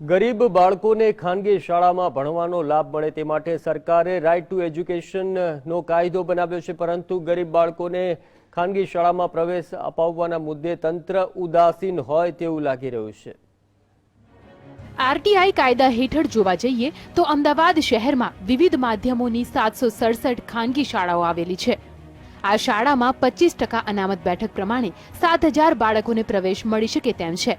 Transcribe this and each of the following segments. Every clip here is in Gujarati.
ગરીબ બાળકોને ખાનગી શાળામાં ભણવાનો લાભ મળે તે માટે સરકારે રાઇટ ટુ એજ્યુકેશનનો કાયદો બનાવ્યો છે, પરંતુ ગરીબ બાળકોને ખાનગી શાળામાં પ્રવેશ અપાવવાના મુદ્દે તંત્ર ઉદાસીન હોય તેવું લાગી રહ્યું છે. આરટીઆઈ કાયદા હેઠળ જોવા જઈએ તો અમદાવાદ શહેરમાં વિવિધ માધ્યમોની સાતસો સડસઠ ખાનગી શાળાઓ આવેલી છે. આ શાળામાં પચીસ ટકા અનામત બેઠક પ્રમાણે સાત હજાર બાળકોને પ્રવેશ મળી શકે તેમ છે.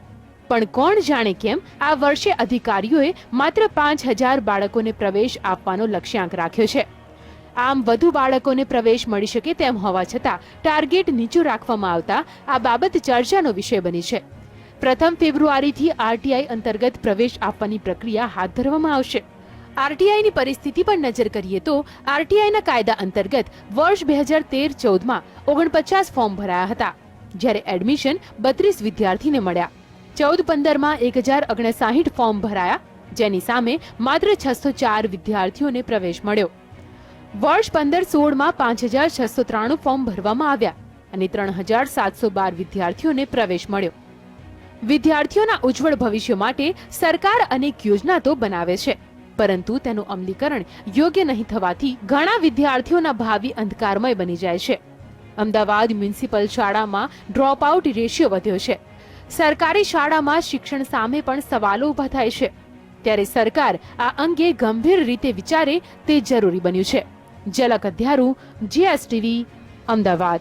પણ કોણ જાણે કેમ, આ વર્ષે અધિકારીઓએ માત્ર પાંચ હજાર બાળકોને પ્રવેશ આપવાનો લક્ષ્યાંક રાખ્યો છે. આમ વધુ બાળકોને પ્રવેશ મળી શકે તેમ હોવા છતાં ટાર્ગેટ નીચું રાખવામાં આવતા આ બાબત ચર્ચાનો વિષય બની છે. પ્રથમ ફેબ્રુઆરીથી આરટીઆઈ અંતર્ગત પ્રવેશ આપવાની પ્રક્રિયા હાથ ધરવામાં આવશે. આરટીઆઈની પરિસ્થિતિ પર નજર કરીએ તો આરટીઆઈના કાયદા અંતર્ગત વર્ષ બે હજાર તેર ચૌદમાં ઓગણપચાસ ફોર્મ ભરાયા હતા, જ્યારે એડમિશન બત્રીસ વિદ્યાર્થીને મળ્યા. ચૌદ પંદરમાં એક હજાર ઓગણસાહીઠ ફોર્મ ભરાયા, જેની સામે માત્ર છસો ચાર વિદ્યાર્થીઓને પ્રવેશ મળ્યો. વર્ષ પંદર સોળમાં પાંચ હજાર છસો ત્રાણું ફોર્મ ભરવામાં આવ્યા અને ત્રણ હજાર સાતસો બાર વિદ્યાર્થીઓને પ્રવેશ મળ્યો. વિદ્યાર્થીઓના ઉજ્જવળ ભવિષ્ય માટે સરકાર અનેક યોજના તો બનાવે છે, પરંતુ તેનું અમલીકરણ યોગ્ય નહીં થવાથી ઘણા વિદ્યાર્થીઓના ભાવિ અંધકારમય બની જાય છે. અમદાવાદ મ્યુનિસિપલ શાળામાં ડ્રોપ આઉટ રેશિયો વધ્યો છે. સરકારી શાળામાં શિક્ષણ સામે પણ સવાલો ઊભા થાય છે. ત્યારે સરકાર આ અંગે ગંભીર રીતે વિચારે તે જરૂરી બન્યું છે. ઝલક અધ્યારું જીએસટીવી અમદાવાદ.